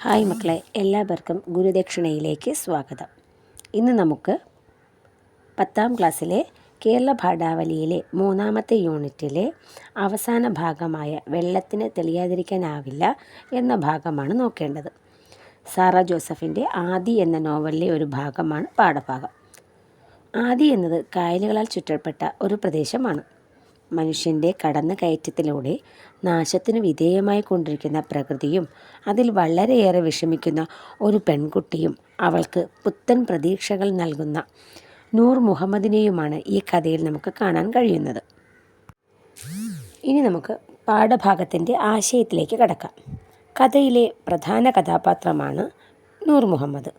Hi മക്കളെ എല്ലാവർക്കും ഗുരുദക്ഷിണയിലേക്ക് സ്വാഗതം. ഇന്ന് നമുക്ക് പത്താം ക്ലാസ്സിലെ കേരള പാഠാവലിയിലെ മൂന്നാമത്തെ യൂണിറ്റിലെ അവസാന ഭാഗമായ വെള്ളത്തിന് തെളിയാതിരിക്കാനാവില്ല എന്ന ഭാഗമാണ് നോക്കേണ്ടത്. സാറ ജോസഫിന്റെ ആദി എന്ന നോവലിലെ ഒരു ഭാഗമാണ് പാഠഭാഗം. ആദി എന്നത് കായലുകളാൽ ചുറ്റപ്പെട്ട ഒരു പ്രദേശമാണ്. മനുഷ്യന്റെ കടന്നു കയറ്റത്തിലൂടെ നാശത്തിന് വിധേയമായി കൊണ്ടിരിക്കുന്ന പ്രകൃതിയും അതിൽ വളരെയേറെ വിഷമിക്കുന്ന ഒരു പെൺകുട്ടിയും അവൾക്ക് പുത്തൻ പ്രതീക്ഷകൾ നൽകുന്ന നൂർ മുഹമ്മദിനെയുമാണ് ഈ കഥയിൽ നമുക്ക് കാണാൻ കഴിയുന്നത്. ഇനി നമുക്ക് പാഠഭാഗത്തിന്റെ ആശയത്തിലേക്ക് കടക്കാം. കഥയിലെ പ്രധാന കഥാപാത്രമാണ് നൂർ മുഹമ്മദ്.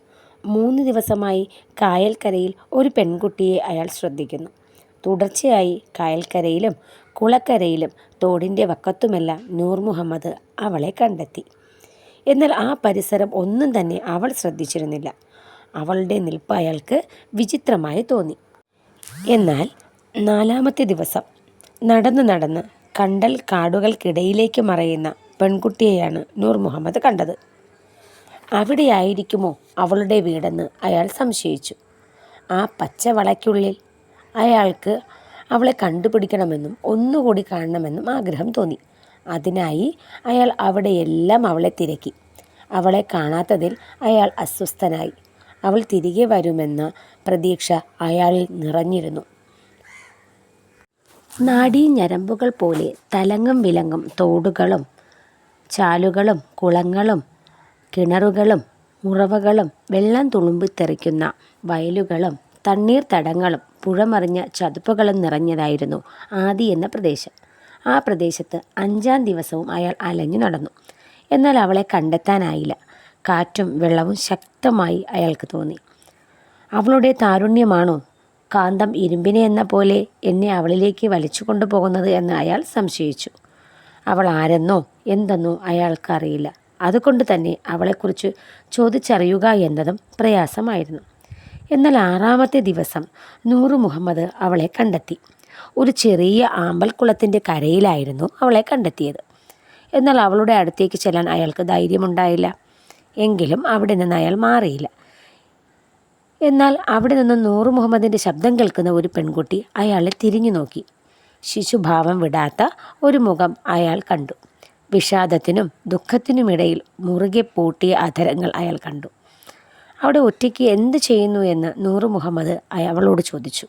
മൂന്ന് ദിവസമായി കായൽക്കരയിൽ ഒരു പെൺകുട്ടിയെ അയാൾ ശ്രദ്ധിക്കുന്നു. തുടർച്ചയായി കായൽക്കരയിലും കുളക്കരയിലും തോടിന്റെ വക്കത്തുമെല്ലാം നൂർ മുഹമ്മദ് അവളെ കണ്ടെത്തി. എന്നാൽ ആ പരിസരം ഒന്നും തന്നെ അവൾ ശ്രദ്ധിച്ചിരുന്നില്ല. അവളുടെ നിൽപ്പ് അയാൾക്ക് വിചിത്രമായി തോന്നി. എന്നാൽ നാലാമത്തെ ദിവസം നടന്ന് നടന്ന് കണ്ടൽ കാടുകൾക്കിടയിലേക്ക് മറയുന്ന പെൺകുട്ടിയെയാണ് നൂർ മുഹമ്മദ് കണ്ടത്. അവിടെയായിരിക്കുമോ അവളുടെ വീടെന്ന് അയാൾ സംശയിച്ചു. ആ പച്ചവളയ്ക്കുള്ളിൽ അയാൾക്ക് അവളെ കണ്ടുപിടിക്കണമെന്നും ഒന്നുകൂടി കാണണമെന്നും ആഗ്രഹം തോന്നി. അതിനായി അയാൾ അവിടെയെല്ലാം അവളെ തിരക്കി. അവളെ കാണാത്തതിൽ അയാൾ അസ്വസ്ഥനായി. അവൾ തിരികെ വരുമെന്ന പ്രതീക്ഷ അയാളിൽ നിറഞ്ഞിരുന്നു. നാഡീ ഞരമ്പുകൾ പോലെ തലങ്ങും വിലങ്ങും തോടുകളും ചാലുകളും കുളങ്ങളും കിണറുകളും ഉറവകളും വെള്ളം തുളുമ്പിത്തെറിക്കുന്ന വയലുകളും തണ്ണീർത്തടങ്ങളും പുഴമറിഞ്ഞ ചതുപ്പുകളും നിറഞ്ഞതായിരുന്നു ആദി എന്ന പ്രദേശം. ആ പ്രദേശത്ത് അഞ്ചാം ദിവസവും അയാൾ അലഞ്ഞു നടന്നു. എന്നാൽ അവളെ കണ്ടെത്താനായില്ല. കാറ്റും വെള്ളവും ശക്തമായി അയാൾക്ക് തോന്നി. അവളുടെ താരുണ്യമാണോ? കാന്തം ഇരുമ്പിനെ എന്ന പോലെ എന്നെ അവളിലേക്ക് വലിച്ചു കൊണ്ടുപോകുന്നത് എന്ന് അയാൾ സംശയിച്ചു. അവൾ ആരെന്നോ എന്തെന്നോ അയാൾക്കറിയില്ല. അതുകൊണ്ട് തന്നെ അവളെക്കുറിച്ച് ചോദിച്ചറിയുക എന്നതും പ്രയാസമായിരുന്നു. എന്നാൽ ആറാമത്തെ ദിവസം നൂറു മുഹമ്മദ് അവളെ കണ്ടെത്തി. ഒരു ചെറിയ ആമ്പൽക്കുളത്തിന്റെ കരയിലായിരുന്നു അവളെ കണ്ടെത്തിയത്. എന്നാൽ അവളുടെ അടുത്തേക്ക് ചെല്ലാൻ അയാൾക്ക് ധൈര്യമുണ്ടായില്ല. എങ്കിലും അവിടെ നിന്ന് അയാൾ മാറിയില്ല. എന്നാൽ അവിടെ നിന്ന് നൂറു മുഹമ്മദിന്റെ ശബ്ദം കേൾക്കുന്ന ഒരു പെൺകുട്ടി അയാളെ തിരിഞ്ഞു നോക്കി. ശിശുഭാവം വിടാത്ത ഒരു മുഖം അയാൾ കണ്ടു. വിഷാദത്തിനും ദുഃഖത്തിനുമിടയിൽ മുറുകെ പൂട്ടിയ അധരങ്ങൾ അയാൾ കണ്ടു. അവിടെ ഒറ്റയ്ക്ക് എന്ത് ചെയ്യുന്നു എന്ന് നൂറ് മുഹമ്മദ് അവളോട് ചോദിച്ചു.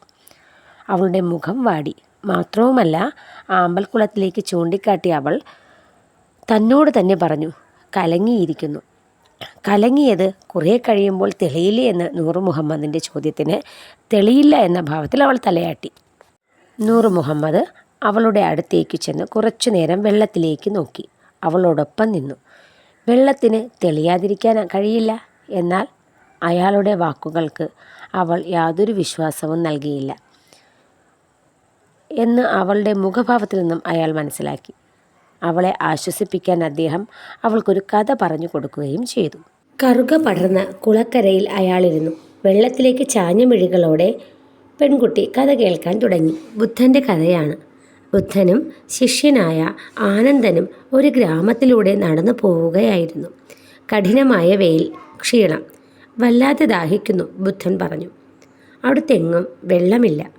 അവളുടെ മുഖം വാടി. മാത്രവുമല്ല ആമ്പൽക്കുളത്തിലേക്ക് ചൂണ്ടിക്കാട്ടി അവൾ തന്നോട് തന്നെ പറഞ്ഞു കലങ്ങിയിരിക്കുന്നു. കലങ്ങിയത് കുറേ കഴിയുമ്പോൾ തെളിയില്ലേ? എന്ന് നൂറ് മുഹമ്മദിന്റെ ചോദ്യത്തിന് തെളിയില്ല എന്ന ഭാവത്തിൽ അവൾ തലയാട്ടി. നൂറ് മുഹമ്മദ് അവളുടെ അടുത്തേക്ക് ചെന്ന് കുറച്ചു നേരം വെള്ളത്തിലേക്ക് നോക്കി. അവളോടൊപ്പം നിന്നു. വെള്ളത്തിന് തെളിയാതിരിക്കാൻ കഴിയില്ല. എന്നാൽ അയാളുടെ വാക്കുകൾക്ക് അവൾ യാതൊരു വിശ്വാസവും നൽകിയില്ല എന്ന് അവളുടെ മുഖഭാവത്തിൽ നിന്നും അയാൾ മനസ്സിലാക്കി. അവളെ ആശ്വസിപ്പിക്കാൻ അദ്ദേഹം അവൾക്കൊരു കഥ പറഞ്ഞു കൊടുക്കുകയും ചെയ്തു. കറുക പടർന്ന കുളക്കരയിൽ അയാളിരുന്നു. വെള്ളത്തിലേക്ക് ചാഞ്ഞ മിഴികളോടെ പെൺകുട്ടി കഥ കേൾക്കാൻ തുടങ്ങി. ബുദ്ധന്റെ കഥയാണ്. ബുദ്ധനും ശിഷ്യനായ ആനന്ദനും ഒരു ഗ്രാമത്തിലൂടെ നടന്നു പോവുകയായിരുന്നു. കഠിനമായ വെയിൽ ക്ഷീണം വല്ലാതെ ദാഹിക്കുന്നു ബുദ്ധൻ പറഞ്ഞു. അവിടുത്തെങ്ങും വെള്ളമില്ല.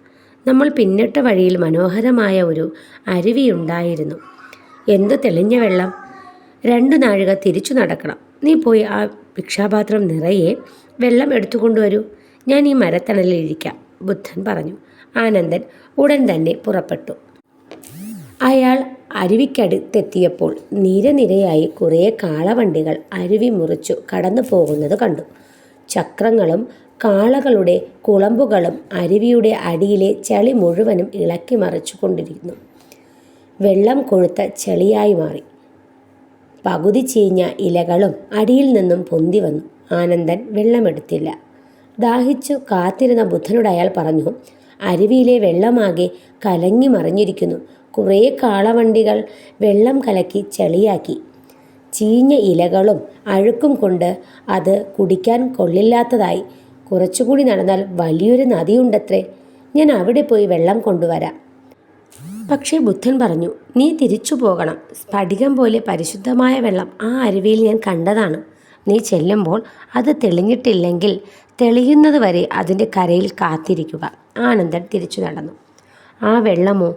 നമ്മൾ പിന്നിട്ട വഴിയിൽ മനോഹരമായ ഒരു അരുവിയുണ്ടായിരുന്നു എന്തു തെളിഞ്ഞ വെള്ളം? രണ്ടു നാഴിക തിരിച്ചു നടക്കണം. നീ പോയി ആ ഭിക്ഷാപാത്രം നിറയെ വെള്ളം എടുത്തുകൊണ്ടുവരൂ ഞാൻ ഈ മരത്തണലിൽ ഇരിക്കാം ബുദ്ധൻ പറഞ്ഞു. ആനന്ദൻ ഉടൻ തന്നെ പുറപ്പെട്ടു. അയാൾ അരുവിക്കടുത്തെത്തിയപ്പോൾ നിരനിരയായി കുറേ കാളവണ്ടികൾ അരുവി മുറിച്ചു കടന്നു പോകുന്നത് കണ്ടു. ചക്രങ്ങളും കാളകളുടെ കുളമ്പുകളും അരുവിയുടെ അടിയിലെ ചളി മുഴുവനും ഇളക്കി മറിച്ചു കൊണ്ടിരിക്കുന്നു വെള്ളം കൊഴുത്ത ചെളിയായി മാറി. പകുതി ചീഞ്ഞ ഇലകളും അടിയിൽ നിന്നും പൊന്തി വന്നു. ആനന്ദൻ വെള്ളമെടുത്തില്ല. ദാഹിച്ചു കാത്തിരുന്ന ബുദ്ധനോട് അയാൾ പറഞ്ഞു അരുവിയിലെ വെള്ളമാകെ കലങ്ങി മറിഞ്ഞിരിക്കുന്നു. കുറേ കാളവണ്ടികൾ വെള്ളം കലക്കി ചെളിയാക്കി. ചീഞ്ഞ ഇലകളും അഴുക്കും കൊണ്ട് അത് കുടിക്കാൻ കൊള്ളില്ലാത്തതായി. കുറച്ചുകൂടി നടന്നാൽ വലിയൊരു നദിയുണ്ടത്രേ. ഞാൻ അവിടെ പോയി വെള്ളം കൊണ്ടുവരാം. പക്ഷേ ബുദ്ധൻ പറഞ്ഞു നീ തിരിച്ചു പോകണം. സ്ഫടികം പോലെ പരിശുദ്ധമായ വെള്ളം ആ അരുവിയിൽ ഞാൻ കണ്ടതാണ്. നീ ചെല്ലുമ്പോൾ അത് തെളിഞ്ഞിട്ടില്ലെങ്കിൽ തെളിയുന്നത് വരെ അതിന്റെ കരയിൽ കാത്തിരിക്കുക. ആനന്ദൻ തിരിച്ചു നടന്നു. ആ വെള്ളമോ?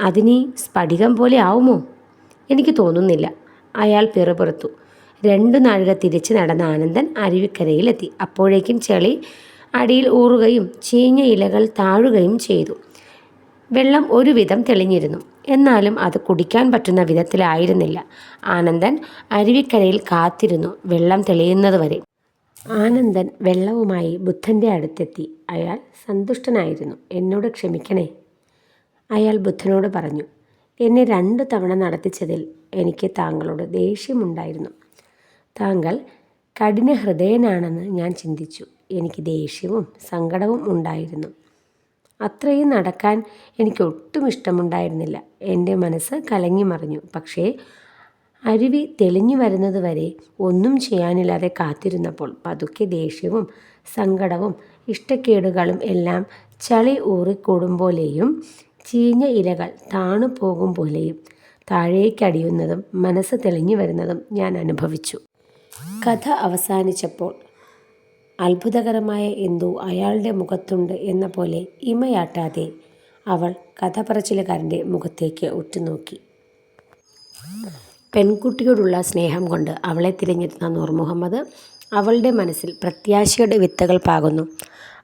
അതിനി സ്ഫടികം പോലെ ആവുമോ? എനിക്ക് തോന്നുന്നില്ല. അയാൾ പിറുപിറുത്തു. രണ്ടു നാഴിക തിരിച്ച് നടന്ന ആനന്ദൻ അരുവിക്കരയിലെത്തി. അപ്പോഴേക്കും ചെളി അടിയിൽ ഊറുകയും ചീഞ്ഞ ഇലകൾ താഴുകയും ചെയ്തു. വെള്ളം ഒരുവിധം തെളിഞ്ഞിരുന്നു. എന്നാലും അത് കുടിക്കാൻ പറ്റുന്ന വിധത്തിലായിരുന്നില്ല. ആനന്ദൻ അരുവിക്കരയിൽ കാത്തിരുന്നു വെള്ളം തെളിയുന്നതുവരെ. ആനന്ദൻ വെള്ളവുമായി ബുദ്ധന്റെ അടുത്തെത്തി. അയാൾ സന്തുഷ്ടനായിരുന്നു. എന്നോട് ക്ഷമിക്കണേ അയാൾ ബുദ്ധനോട് പറഞ്ഞു. എന്നെ രണ്ട് തവണ നടത്തിച്ചതിൽ എനിക്ക് താങ്കളോട് ദേഷ്യമുണ്ടായിരുന്നു. താങ്കൾ കഠിന ഹൃദയനാണെന്ന് ഞാൻ ചിന്തിച്ചു. എനിക്ക് ദേഷ്യവും സങ്കടവും ഉണ്ടായിരുന്നു. അത്രയും നടക്കാൻ എനിക്ക് ഒട്ടും ഇഷ്ടമുണ്ടായിരുന്നില്ല. എന്റെ മനസ്സ് കലങ്ങി മറിഞ്ഞു. പക്ഷേ അരുവി തെളിഞ്ഞു വരുന്നത് വരെ ഒന്നും ചെയ്യാനില്ലാതെ കാത്തിരുന്നപ്പോൾ പതുക്കെ ദേഷ്യവും സങ്കടവും ഇഷ്ടക്കേടുകളും എല്ലാം ചളി ഊറിക്കൂടുമ്പോലെയും ചീഞ്ഞ ഇലകൾ താണു പോകും പോലെയും താഴേക്കടിയുന്നതും മനസ്സ് തെളിഞ്ഞു വരുന്നതും ഞാൻ അനുഭവിച്ചു. കഥ അവസാനിച്ചപ്പോൾ അത്ഭുതകരമായ എന്തോ അയാളുടെ മുഖത്തുണ്ട് എന്ന പോലെ ഇമയാട്ടാതെ അവൾ കഥ പറച്ചിലുകാരന്റെ മുഖത്തേക്ക് ഉറ്റുനോക്കി. പെൺകുട്ടിയോടുള്ള സ്നേഹം കൊണ്ട് അവളെ തിരഞ്ഞെടുത്ത നൂർ മുഹമ്മദ് അവളുടെ മനസ്സിൽ പ്രത്യാശയുടെ വിത്തകൾ പാകുന്നു.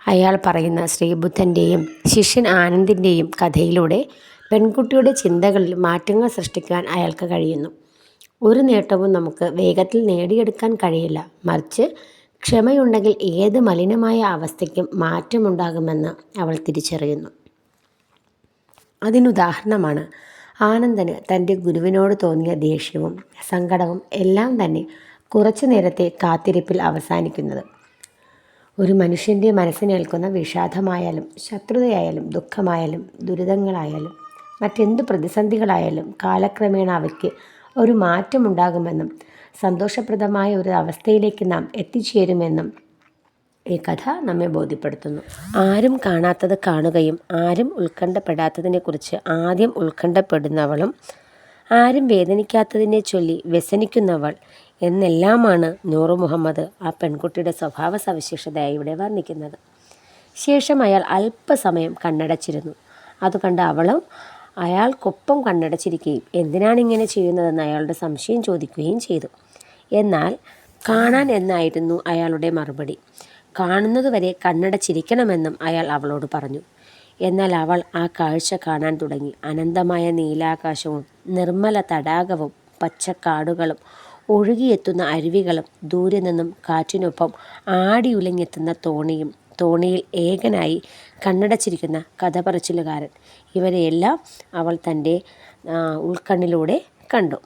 അയാൾ പറയുന്ന ശ്രീബുദ്ധന്റെയും ശിഷ്യൻ ആനന്ദിന്റെയും കഥയിലൂടെ പെൺകുട്ടിയുടെ ചിന്തകളിൽ മാറ്റങ്ങൾ സൃഷ്ടിക്കാൻ അയാൾക്ക് കഴിയുന്നു. ഒരു നേട്ടവും നമുക്ക് വേഗത്തിൽ നേടിയെടുക്കാൻ കഴിയില്ല. മറിച്ച് ക്ഷമയുണ്ടെങ്കിൽ ഏത് മലിനമായ അവസ്ഥയ്ക്കും മാറ്റമുണ്ടാകുമെന്ന് അവൾ തിരിച്ചറിയുന്നു. അതിനുദാഹരണമാണ് ആനന്ദന് തന്റെ ഗുരുവിനോട് തോന്നിയ ദേഷ്യവും സങ്കടവും എല്ലാം തന്നെ കുറച്ചു നേരത്തെ കാത്തിരിപ്പിൽ അവസാനിക്കുന്നത്. ഒരു മനുഷ്യന്റെ മനസ്സിനേൽക്കുന്ന വിഷാദമായാലും ശത്രുതയായാലും ദുഃഖമായാലും ദുരിതങ്ങളായാലും മറ്റെന്ത് പ്രതിസന്ധികളായാലും കാലക്രമേണ അവയ്ക്ക് ഒരു മാറ്റമുണ്ടാകുമെന്നും സന്തോഷപ്രദമായ ഒരു അവസ്ഥയിലേക്ക് നാം എത്തിച്ചേരുമെന്നും ഈ കഥ നമ്മെ ബോധ്യപ്പെടുത്തുന്നു. ആരും കാണാത്തത് കാണുകയും ആരും ഉത്കണ്ഠപ്പെടാത്തതിനെക്കുറിച്ച് ആദ്യം ഉത്കണ്ഠപ്പെടുന്നവളും ആരും വേദനിക്കാത്തതിനെ ചൊല്ലി വ്യസനിക്കുന്നവൾ എന്നെല്ലാമാണ് നൂറു മുഹമ്മദ് ആ പെൺകുട്ടിയുടെ സ്വഭാവ സവിശേഷതയായി ഇവിടെ വർണിക്കുന്നത്. ശേഷം അയാൾ അല്പസമയം കണ്ണടച്ചിരുന്നു. അത് കണ്ട അവളും അയാൾക്കൊപ്പം കണ്ണടച്ചിരിക്കുകയും എന്തിനാണ് ഇങ്ങനെ ചെയ്യുന്നതെന്ന് അയാളുടെ സംശയം ചോദിക്കുകയും ചെയ്തു. എന്നാൽ കാണാൻ എന്നായിരുന്നു അയാളുടെ മറുപടി. കാണുന്നതുവരെ കണ്ണടച്ചിരിക്കണമെന്നും അയാൾ അവളോട് പറഞ്ഞു. എന്നാൽ അവൾ ആ കാഴ്ച കാണാൻ തുടങ്ങി. അനന്തമായ നീലാകാശവും നിർമ്മല തടാകവും പച്ചക്കാടുകളും ഒഴുകിയെത്തുന്ന അരുവികളും ദൂരെ നിന്നും കാറ്റിനൊപ്പം ആടിയുലഞ്ഞെത്തുന്ന തോണിയും തോണിയിൽ ഏകനായി കണ്ണടച്ചിരിക്കുന്ന കഥ പറച്ചിലുകാരൻ ഇവരെയെല്ലാം അവൾ തന്റെ ഉൾക്കണ്ണിലൂടെ കണ്ടു.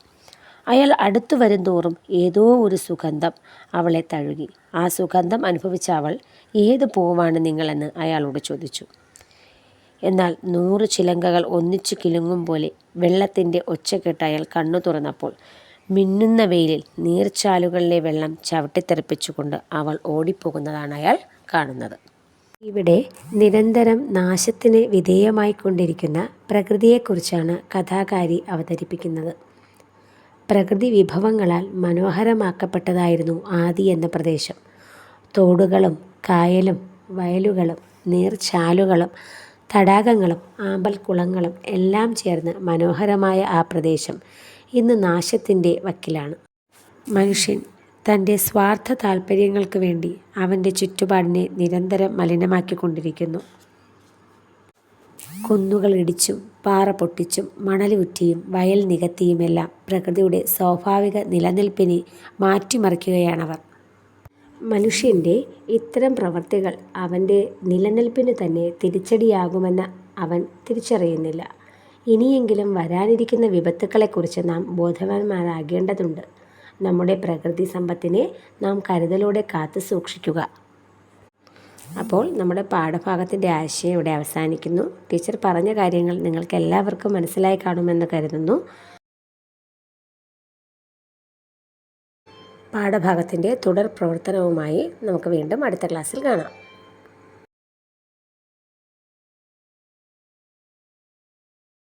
അയാൾ അടുത്തു വരും തോറും ഏതോ ഒരു സുഗന്ധം അവളെ തഴുകി. ആ സുഗന്ധം അനുഭവിച്ച അവൾ ഏത് പൂവാണ് നിങ്ങളെന്ന് അയാളോട് ചോദിച്ചു. എന്നാൽ നൂറ് ചിലങ്കകൾ ഒന്നിച്ചു കിലുങ്ങും പോലെ വെള്ളത്തിന്റെ ഒച്ച കേട്ട് അയാൾ കണ്ണു തുറന്നപ്പോൾ മിന്നുന്ന വെയിലിൽ നീർച്ചാലുകളിലെ വെള്ളം ചവിട്ടിത്തെറിപ്പിച്ചുകൊണ്ട് അവൾ ഓടിപ്പോകുന്നതാണ് അയാൾ കാണുന്നത്. ഇവിടെ നിരന്തരം നാശത്തിന് വിധേയമായിക്കൊണ്ടിരിക്കുന്ന പ്രകൃതിയെക്കുറിച്ചാണ് കഥാകാരി അവതരിപ്പിക്കുന്നത്. പ്രകൃതി വിഭവങ്ങളാൽ മനോഹരമാക്കപ്പെട്ടതായിരുന്നു ആദി എന്ന പ്രദേശം. തോടുകളും കായലും വയലുകളും നീർച്ചാലുകളും തടാകങ്ങളും ആമ്പൽ കുളങ്ങളും എല്ലാം ചേർന്ന് മനോഹരമായ ആ പ്രദേശം. ഇന്ന് നാശത്തിന്റെ വക്കിലാണ്. മനുഷ്യൻ തന്റെ സ്വാർത്ഥ താല്പര്യങ്ങൾക്ക് വേണ്ടി അവന്റെ ചുറ്റുപാടിനെ നിരന്തരം മലിനമാക്കിക്കൊണ്ടിരിക്കുന്നു. കുന്നുകൾ ഇടിച്ചും പാറ പൊട്ടിച്ചും മണലുറ്റിയും വയൽ നികത്തിയുമെല്ലാം പ്രകൃതിയുടെ സ്വാഭാവിക നിലനിൽപ്പിനെ മാറ്റിമറിക്കുകയാണവർ. മനുഷ്യന്റെ ഇത്തരം പ്രവൃത്തികൾ അവന്റെ നിലനിൽപ്പിന് തന്നെ തിരിച്ചടിയാകുമെന്ന് അവൻ തിരിച്ചറിയുന്നില്ല. ഇനിയെങ്കിലും വരാനിരിക്കുന്ന വിപത്തുക്കളെക്കുറിച്ച് നാം ബോധവാന്മാരാകേണ്ടതുണ്ട്. നമ്മുടെ പ്രകൃതി സമ്പത്തിനെ നാം കരുതലോടെ കാത്തു സൂക്ഷിക്കുക. അപ്പോൾ നമ്മുടെ പാഠഭാഗത്തിന്റെ ആശയം ഇവിടെ അവസാനിക്കുന്നു. ടീച്ചർ പറഞ്ഞ കാര്യങ്ങൾ നിങ്ങൾക്ക് എല്ലാവർക്കും മനസ്സിലായി കാണുമെന്ന് കരുതുന്നു. പാഠഭാഗത്തിന്റെ തുടർ പ്രവർത്തനവുമായി നമുക്ക് വീണ്ടും അടുത്ത ക്ലാസ്സിൽ കാണാം.